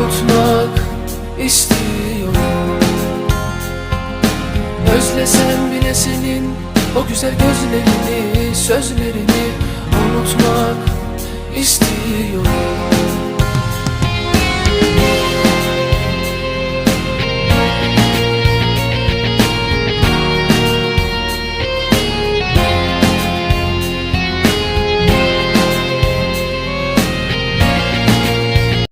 unutmak istiyorum. Özlesem bile senin o güzel gözlerini, sözlerini unutmak istiyorum